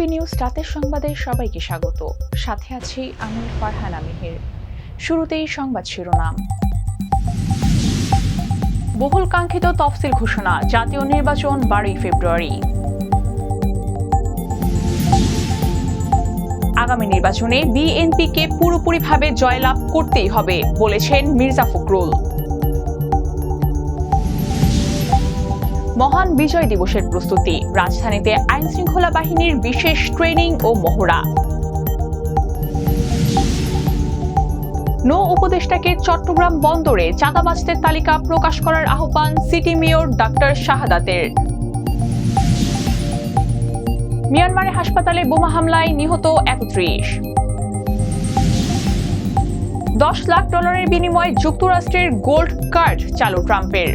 TV news রাতের সংবাদে সবাইকে স্বাগত। সাথে আছি আমি ফারহানা মিহির। শুরুতেই সংবাদ শিরোনাম। বহুল কাঙ্ক্ষিত তফসিল ঘোষণা, জাতীয় নির্বাচন বারোই ফেব্রুয়ারি। আগামী নির্বাচনে বিএনপিকে পুরোপুরিভাবে জয়লাভ করতেই হবে, বলেছেন মির্জা ফখরুল। মহান বিজয় দিবসের প্রস্তুতি। রাজধানীতে আইন শৃঙ্খলা বাহিনীর বিশেষ ট্রেনিং ও মহড়া। নৌ উপদেষ্টাকে চট্টগ্রাম বন্দরে চাঁদাবাজদের তালিকা প্রকাশ করার আহ্বান সিটি মেয়র ডাক্তার শাহাদাতের। মিয়ানমারের হাসপাতালে বোমা হামলায় নিহত একত্রিশ। দশ লাখ ডলারের বিনিময়ে যুক্তরাষ্ট্রের গোল্ড কার্ড চালু ট্রাম্পের।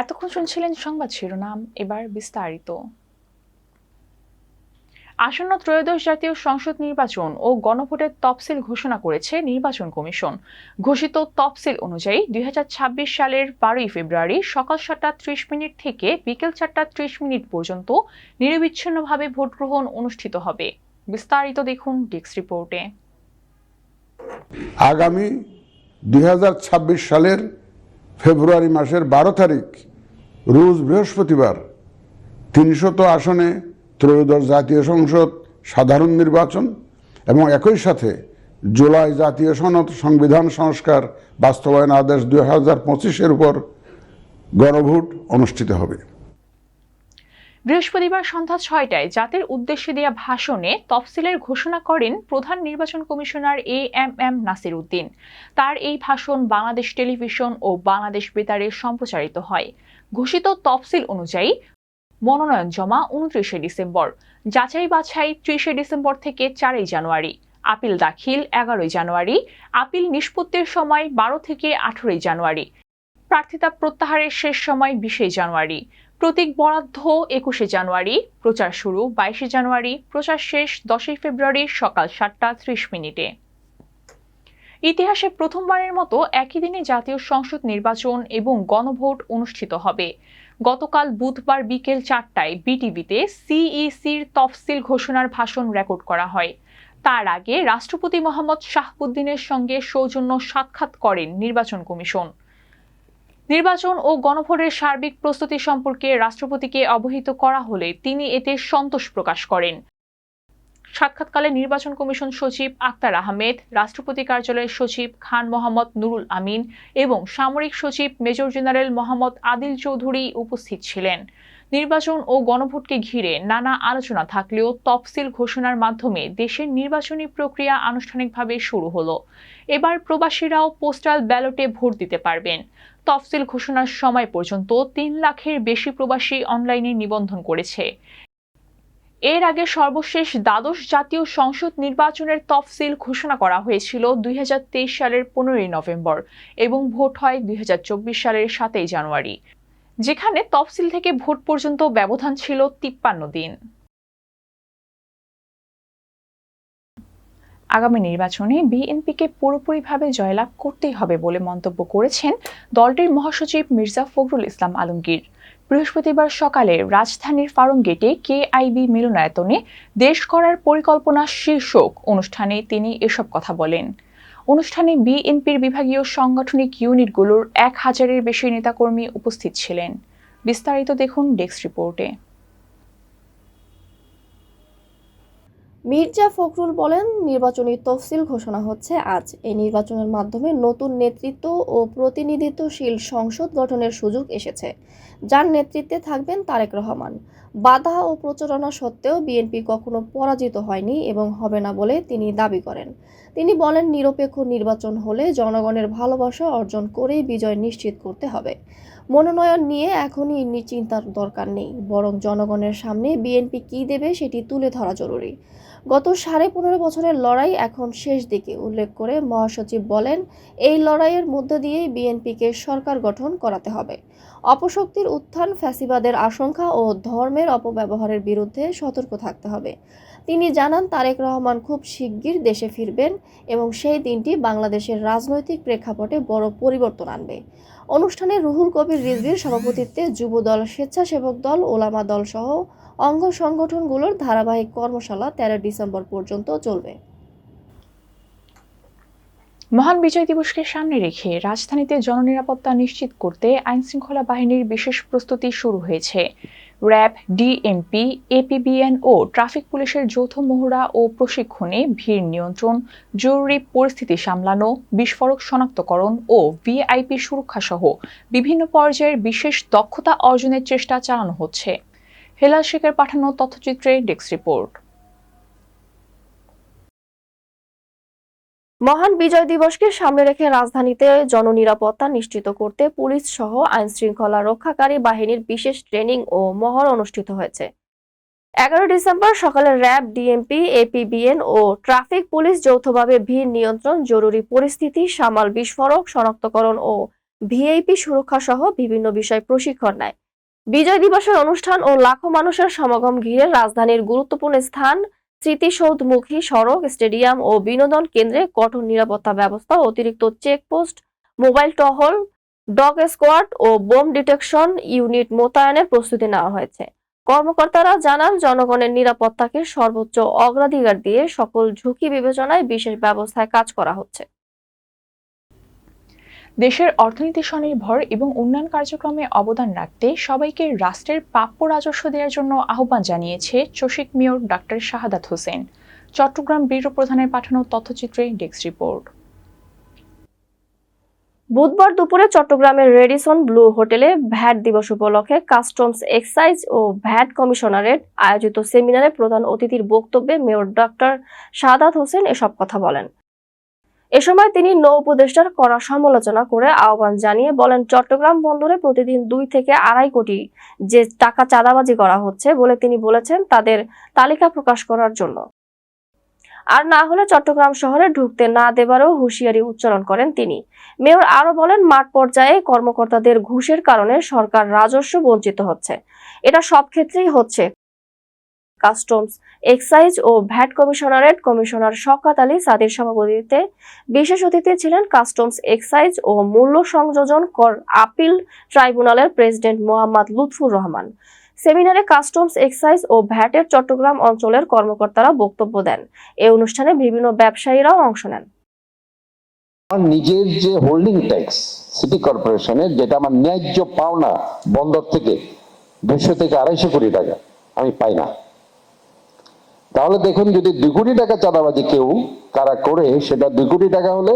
এতক্ষণ শুনছিলেন সংবাদ শিরোনাম, এবার বিস্তারিত। আসন্ন ত্রয়োদশ জাতীয় সংসদ নির্বাচন ও গণভোটের তফসিল ঘোষণা করেছে নির্বাচন কমিশন। ঘোষিত তফসিল অনুযায়ী দুই সালের বারোই ফেব্রুয়ারি সকাল সাতটা ত্রিশ মিনিট থেকে বিকেল চারটা ত্রিশ মিনিট পর্যন্ত নিরবিচ্ছিন্নভাবে ভোট গ্রহণ অনুষ্ঠিত হবে। বিস্তারিত দেখুন ডিক্স রিপোর্টে। আগামী দুই সালের ফেব্রুয়ারি মাসের বারো তারিখ, রোজ বৃহস্পতিবার, তিনশত আসনে ত্রয়োদশ জাতীয় সংসদ সাধারণ নির্বাচন এবং একই সাথে জুলাই জাতীয় সনদ সংবিধান সংস্কার বাস্তবায়ন আদেশ দুই হাজার পঁচিশের উপর গণভোট অনুষ্ঠিত হবে। বৃহস্পতিবার সন্ধ্যা ছয়টায় জাতির উদ্দেশ্যে দেয়া ভাষণে তফসিলের ঘোষণা করেন প্রধান নির্বাচন commissioner A M M Nasir Uddin তার এই ভাষণ বাংলাদেশ টেলিভিশন ও বাংলাদেশ বেতারে সম্প্রচারিত হয়। ঘোষিত তফসিল অনুযায়ী মনোনয়ন জমা উনত্রিশে ডিসেম্বর যাচাই বাছাই ত্রিশে ডিসেম্বর থেকে চারই জানুয়ারি, আপিল দাখিল এগারোই জানুয়ারি, আপিল নিষ্পত্তির সময় বারো থেকে আঠারোই জানুয়ারি, প্রার্থিতা প্রত্যাহারের শেষ সময় বিশে জানুয়ারি প্রতীক বরাদ্দ একুশে জানুয়ারি, প্রচার শুরু বাইশে জানুয়ারি, প্রচার শেষ দশই ফেব্রুয়ারি সকাল সাতটা ত্রিশ মিনিটে। ইতিহাসে প্রথমবারের মতো একই দিনে জাতীয় সংসদ নির্বাচন এবং গণভোট অনুষ্ঠিত হবে। গতকাল বুধবার বিকেল চারটায় বিটিভিতে সিইসির তফসিল ঘোষণার ভাষণ রেকর্ড করা হয়। তার আগে রাষ্ট্রপতি মোহাম্মদ শাহবুদ্দিনের সঙ্গে সৌজন্য সাক্ষাৎ করেন নির্বাচন কমিশন। নির্বাচন ও গণভোটের সার্বিক প্রস্তুতি সম্পর্কে রাষ্ট্রপতিকে অবহিত করা হলে তিনি এতে সন্তোষ প্রকাশ করেন। সাক্ষাৎকালে নির্বাচন কমিশন সচিব আক্তার আহমেদ, রাষ্ট্রপতি কার্যালয়ের সচিব খান মোহাম্মদ নুরুল আমিন এবং সামরিক সচিব মেজর জেনারেল মোহাম্মদ আদিল চৌধুরী উপস্থিত ছিলেন। নির্বাচন ও গণভোটকে ঘিরে নানা আলোচনা থাকলেও তফসিল ঘোষণার মাধ্যমে দেশের নির্বাচনী প্রক্রিয়া আনুষ্ঠানিকভাবে শুরু হলো। এবার প্রবাসীরাও পোস্টাল ব্যালটে ভোট দিতে পারবেন। তফসিল ঘোষণার সময় পর্যন্ত তিন লাখের বেশি প্রবাসী অনলাইনে নিবন্ধন করেছে। এর আগে সর্বশেষ দ্বাদশ জাতীয় সংসদ নির্বাচনের তফসিল ঘোষণা করা হয়েছিল দুই হাজার তেইশ সালের পনেরোই নভেম্বর এবং ভোট হয় দুই হাজার চব্বিশ সালের সাতই জানুয়ারি, যেখানে তফসিল থেকে ভোট পর্যন্ত ব্যবধান ছিল তিপ্পান্ন দিন। আগামী নির্বাচনে বিএনপিকে পুরোপুরিভাবে জয়লাভ করতেই হবে বলে মন্তব্য করেছেন দলটির মহাসচিব মির্জা ফখরুল ইসলাম আলমগীর। বৃহস্পতিবার সকালে রাজধানীর ফার্ম গেটে কেআইবি মিলনায়তনে দেশ করার পরিকল্পনা শীর্ষক অনুষ্ঠানে তিনি এসব কথা বলেন। অনুষ্ঠানে বিএনপির বিভাগীয় সাংগঠনিক ইউনিটগুলোর এক হাজারের বেশি নেতাকর্মী উপস্থিত ছিলেন। বিস্তারিত দেখুন ডেস্ক রিপোর্টে। মির্জা ফখরুল বলেন, নির্বাচনী তফসিল ঘোষণা হচ্ছে আজ। এই নির্বাচনের মাধ্যমে নতুন নেতৃত্ব ও প্রতিনিধিত্বশীল সংসদ গঠনের সুযোগ এসেছে। যার নেতৃত্বে থাকবেন তারেক রহমান। বাধা ও প্রচারণা সত্ত্বেও বিএনপি কখনো পরাজিত হয়নি এবং হবে না বলে তিনি দাবি করেন। তিনি বলেন, নিরপেক্ষ নির্বাচন হলে জনগণের ভালোবাসা অর্জন করেই বিজয় নিশ্চিত করতে হবে। মনোনয়ন নিয়ে এখনই চিন্তার দরকার নেই, বরং জনগণের সামনে বিএনপি কী দেবে সেটি তুলে ধরা জরুরি। গত সাড়ে পনেরো বছরের লড়াই এখন শেষ দিকে উল্লেখ করে মহাসচিব বলেন, এই লড়াইয়ের মধ্য দিয়েই বিএনপিকে সরকার গঠন করাতে হবে। অপশক্তির উত্থান, ফ্যাসিবাদের আশঙ্কা ও ধর্মের অপব্যবহারের বিরুদ্ধে সতর্ক থাকতে হবে। তিনি জানান, তারেক রহমান খুব শিগগির দেশে ফিরবেন এবং সেই দিনটি বাংলাদেশের রাজনৈতিক প্রেক্ষাপটে বড় পরিবর্তন আনবে। অনুষ্ঠানে রুহুল কবির রিজভির সভাপতিত্বে যুবদল, স্বেচ্ছাসেবক দল, ওলামা দল সহ অঙ্গ সংগঠনগুলোর ধারাবাহিক কর্মশালা তেরো ডিসেম্বর পর্যন্ত চলবে। মহান বিজয় দিবসকে সামনে রেখে রাজধানীতে জননিরাপত্তা নিশ্চিত করতে আইনশৃঙ্খলা বাহিনীর বিশেষ প্রস্তুতি শুরু হয়েছে। র্যাব, ডিএমপি, এপিবিএন ও ট্রাফিক পুলিশের যৌথ মহড়া ও প্রশিক্ষণে ভিড় নিয়ন্ত্রণ, জরুরি পরিস্থিতি সামলানো, বিস্ফোরক শনাক্তকরণ ও ভিআইপি সুরক্ষা সহ বিভিন্ন পর্যায়ের বিশেষ দক্ষতা অর্জনের চেষ্টা চালানো হচ্ছে। হেলাল শেখের পাঠানো তথ্যচিত্রে ডেস্ক রিপোর্ট। মহান বিজয় দিবসকে সামনে রেখে রাজধানীতে জননিরাপত্তা নিশ্চিত করতে পুলিশ সহ আইন শৃঙ্খলা রক্ষাকারী বাহিনীর বিশেষ ট্রেনিং ও মহড়া অনুষ্ঠিত হয়েছে। এগারো ডিসেম্বর সকালে র্যাব, ডিএমপি, এপিবিএন ও ট্রাফিক পুলিশ যৌথভাবে ভিড় নিয়ন্ত্রণ, জরুরি পরিস্থিতি, সামাল বিস্ফোরক, শনাক্তকরণ ও ভিআইপি সুরক্ষা সহ বিভিন্ন বিষয় প্রশিক্ষণ নেয়। বিজয় দিবসের অনুষ্ঠান ও লাখো মানুষের সমাগম ঘিরে রাজধানীর গুরুত্বপূর্ণ স্থান, স্মৃতিসৌধমুখী সড়ক, স্টেডিয়াম ও বিনোদন কেন্দ্রে কঠোর নিরাপত্তা ব্যবস্থা, অতিরিক্ত চেকপোস্ট, মোবাইল টহল, ডগ স্কোয়াড ও বোম ডিটেকশন ইউনিট মোতায়েনের প্রস্তুতি নেওয়া হয়েছে। কর্মকর্তারা জানান, জনগণের নিরাপত্তাকে সর্বোচ্চ অগ্রাধিকার দিয়ে সকল ঝুঁকি বিবেচনায় বিশেষ ব্যবস্থায় কাজ করা হচ্ছে। দেশের অর্থনীতি স্বনির্ভর এবং উন্নয়ন কার্যক্রমে অবদান রাখতে সবাইকে রাষ্ট্রের প্রাপ্য রাজস্ব দেওয়ার জন্য আহ্বান জানিয়েছে চসিক mayor doctor Shahadat Hossain. Chattogram bureau প্রধানের পাঠানো তথ্যচিত্রে ডেস্ক রিপোর্ট। বুধবার দুপুরে চট্টগ্রামের রেডিসন ব্লু হোটেলে ভ্যাট দিবস উপলক্ষে কাস্টমস এক্সাইজ ও ভ্যাট কমিশনারের আয়োজিত সেমিনারে প্রধান অতিথির বক্তব্যে মেয়র ডক্টর সাদাত হোসেন এসব কথা বলেন। এ সময় তিনি নৌ উপদেষ্টার করা সমালোচনা করে আহ্বান জানিয়ে বলেন, চট্টগ্রাম বন্দরে প্রতিদিন দুই থেকে আড়াই কোটি যে টাকা চাঁদাবাজি করা হচ্ছে বলে তিনি বলেছেন তাদের তালিকা প্রকাশ করার জন্য। আর না হলে চট্টগ্রাম শহরে ঢুকতে না দেবারও হুঁশিয়ারি উচ্চারণ করেন তিনি। মেয়র আরও বলেন, মাঠ পর্যায়ে কর্মকর্তাদের ঘুষের কারণে সরকার রাজস্ব বঞ্চিত হচ্ছে। এটা সব ক্ষেত্রেই হচ্ছে। কাস্টমস, এক্সাইজ ও VAT commissionerate commissioner Shawkat Ali Sadir সভাপতিত্বে বিশেষ অতিথি ছিলেন কাস্টমস, এক্সাইজ ও মূল্য সংযোজন কর আপিল ট্রাইব্যুনালের প্রেসিডেন্ট মোহাম্মদ লুৎফুর রহমান। সেমিনারে কাস্টমস, এক্সাইজ ও ভ্যাটের চট্টগ্রাম অঞ্চলের কর্মকর্তারা বক্তব্য দেন। এই অনুষ্ঠানে বিভিন্ন ব্যবসায়ীরাও অংশ নেন। আমার নিজের যে হোল্ডিং ট্যাক্স সিটি কর্পোরেশনের যেটা আমার ন্যায্য পাওনা বন্দর থেকে দুশো থেকে আড়াইশো কোটি টাকা, আমি পাই না। তাহলে দেখুন যদি দুই কোটি টাকা চাঁদাবাজি কেউ কারা করে, সেটা দুই কোটি টাকা হলে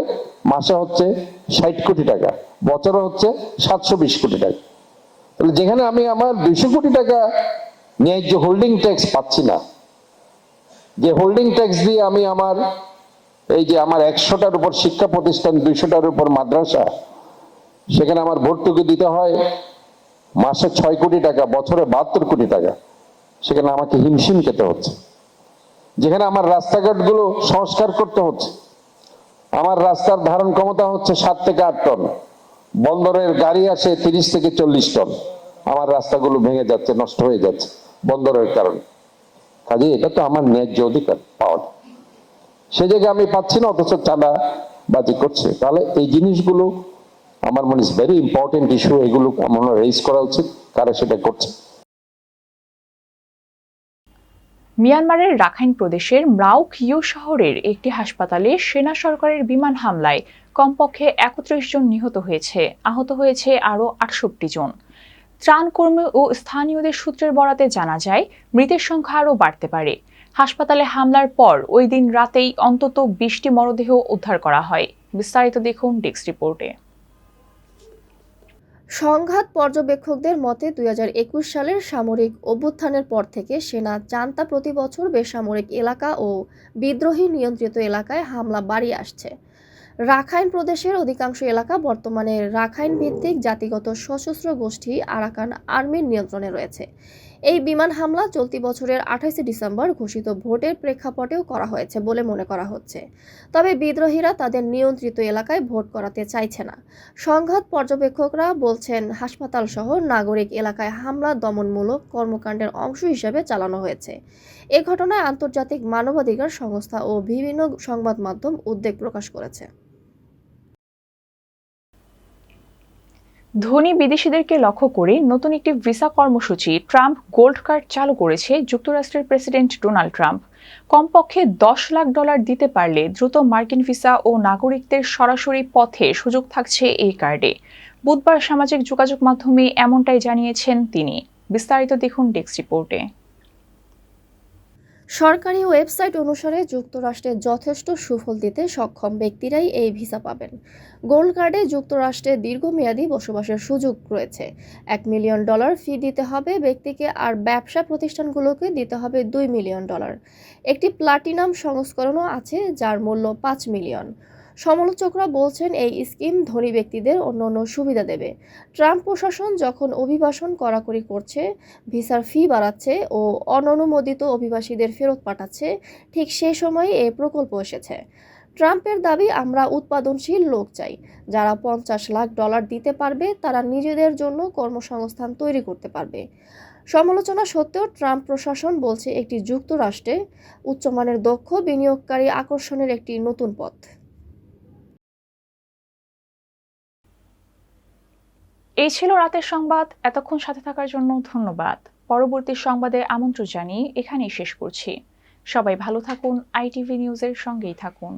মাসে হচ্ছে ষাট কোটি টাকা, বছরে হচ্ছে সাতশো বিশ কোটি টাকা। তাহলে যেখানে আমি আমার দুইশো কোটি টাকা ন্যায্য হোল্ডিং ট্যাক্স পাচ্ছি না, যে হোল্ডিং ট্যাক্স দিয়ে আমি আমার এই যে আমার একশোটার উপর শিক্ষা প্রতিষ্ঠান, দুইশোটার উপর মাদ্রাসা, সেখানে আমার ভর্তুকি দিতে হয়, মাসে ছয় কোটি টাকা, বছরে বাহাত্তর কোটি টাকা, সেখানে আমাকে হিমশিম খেতে হচ্ছে। যেখানে আমার রাস্তাঘাটগুলো সংস্কার করতে হচ্ছে। আমার রাস্তার ধারণ ক্ষমতা হচ্ছে সাত থেকে আট টন। বন্দরের গাড়ি আসে তিরিশ থেকে চল্লিশ টন। আমার রাস্তাগুলো ভেঙে যাচ্ছে, নষ্ট হয়ে যাচ্ছে বন্দরের কারণে। কাজে এটা তো আমার ন্যায্য অধিকার, পাওয়া। সে জায়গায় আমি পাচ্ছি না, অথচ চাঁদা বাজি করছে। তাহলে এই জিনিসগুলো আমার মনে ইস ভেরি ইম্পর্টেন্ট ইস্যু এগুলো আমার রেজ করা উচিত, কারা সেটা করছে। মিয়ানমারের রাখাইন প্রদেশের ম্রাউক ইউ শহরের একটি হাসপাতালে সেনা সরকারের বিমান হামলায় কমপক্ষে একত্রিশ জন নিহত হয়েছে। আহত হয়েছে আরও আটষট্টি জন। ত্রাণকর্মী ও স্থানীয়দের সূত্রের বরাতে জানা যায়, মৃতের সংখ্যা আরও বাড়তে পারে। হাসপাতালে হামলার পর ওই দিন রাতেই অন্তত বিশটি মরদেহ উদ্ধার করা হয়। বিস্তারিত দেখুন ডেস্ক রিপোর্টে। সংঘাত পর্যবেক্ষকদের মতে দুই হাজার একুশ সালের সামরিক অভ্যুত্থানের পর থেকে সেনা চান্তা প্রতি বছর বেসামরিক এলাকা ও বিদ্রোহী নিয়ন্ত্রিত এলাকায় হামলা বাড়িয়ে আসছে। রাখাইন প্রদেশের অধিকাংশ এলাকা বর্তমানে রাখাইন ভিত্তিক জাতিগত সশস্ত্র গোষ্ঠী আরাকান আর্মির নিয়ন্ত্রণে রয়েছে। এই বিমান হামলা চলতি বছরের আঠাইশে ডিসেম্বর ঘোষিত ভোটের প্রেক্ষাপটেও করা হয়েছে বলে মনে করা হচ্ছে। তবে বিদ্রোহীরা তাদের নিয়ন্ত্রিত এলাকায় ভোট করাতে চাইছে না। সংঘাত পর্যবেক্ষকরা বলছেন, হাসপাতাল সহ নাগরিক এলাকায় হামলা দমনমূলক কর্মকাণ্ডের অংশ হিসেবে চালানো হয়েছে। এ ঘটনায় আন্তর্জাতিক মানবাধিকার সংস্থা ও বিভিন্ন সংবাদ মাধ্যম উদ্বেগ প্রকাশ করেছে। ধনী বিদেশিদেরকে লক্ষ্য করে নতুন একটি ভিসা কর্মসূচি ট্রাম্প গোল্ড কার্ড চালু করেছে যুক্তরাষ্ট্রের প্রেসিডেন্ট ডোনাল্ড ট্রাম্প। কমপক্ষে দশ লাখ ডলার দিতে পারলে দ্রুত মার্কিন ভিসা ও নাগরিকদের সরাসরি পথে সুযোগ থাকছে এই কার্ডে। বুধবার সামাজিক যোগাযোগ মাধ্যমে এমনটাই জানিয়েছেন তিনি। বিস্তারিত দেখুন ডেস্ক রিপোর্টে। সরকারি ওয়েবসাইট অনুসারে যুক্তরাষ্ট্রে যথেষ্ট সুফল দিতে সক্ষম ব্যক্তিরাই এই ভিসা পাবেন। গোল্ড কার্ডে যুক্তরাষ্ট্রে দীর্ঘমেয়াদী বসবাসের সুযোগ রয়েছে। এক মিলিয়ন ডলার ফি দিতে হবে ব্যক্তিকে আর ব্যবসা প্রতিষ্ঠানগুলোকে দিতে হবে দুই মিলিয়ন ডলার। একটি প্লাটিনাম সংস্করণও আছে যার মূল্য পাঁচ মিলিয়ন। সমালোচকরা বলছেন এই স্কিম ধনী ব্যক্তিদের অন্যান্য সুবিধা দেবে। ট্রাম্প প্রশাসন যখন অভিবাসন কড়াকড়ি করছে, ভিসার ফি বাড়াচ্ছে ও অননুমোদিত অভিবাসীদের ফেরত পাঠাচ্ছে, ঠিক সে সময়ে এই প্রকল্প এসেছে। ট্রাম্পের দাবি, আমরা উৎপাদনশীল লোক চাই। যারা পঞ্চাশ লাখ ডলার দিতে পারবে, তারা নিজেদের জন্য কর্মসংস্থান তৈরি করতে পারবে। সমালোচনা সত্ত্বেও ট্রাম্প প্রশাসন বলছে একটি যুক্তরাষ্ট্রে উচ্চমানের দক্ষ বিনিয়োগকারী আকর্ষণের একটি নতুন পথ। এই ছিল রাতের সংবাদ। এতক্ষণ সাথে থাকার জন্য ধন্যবাদ। পরবর্তী সংবাদে আমন্ত্রণ জানিয়ে এখানেই শেষ করছি। সবাই ভালো থাকুন, আইটিভি নিউজের সঙ্গেই থাকুন।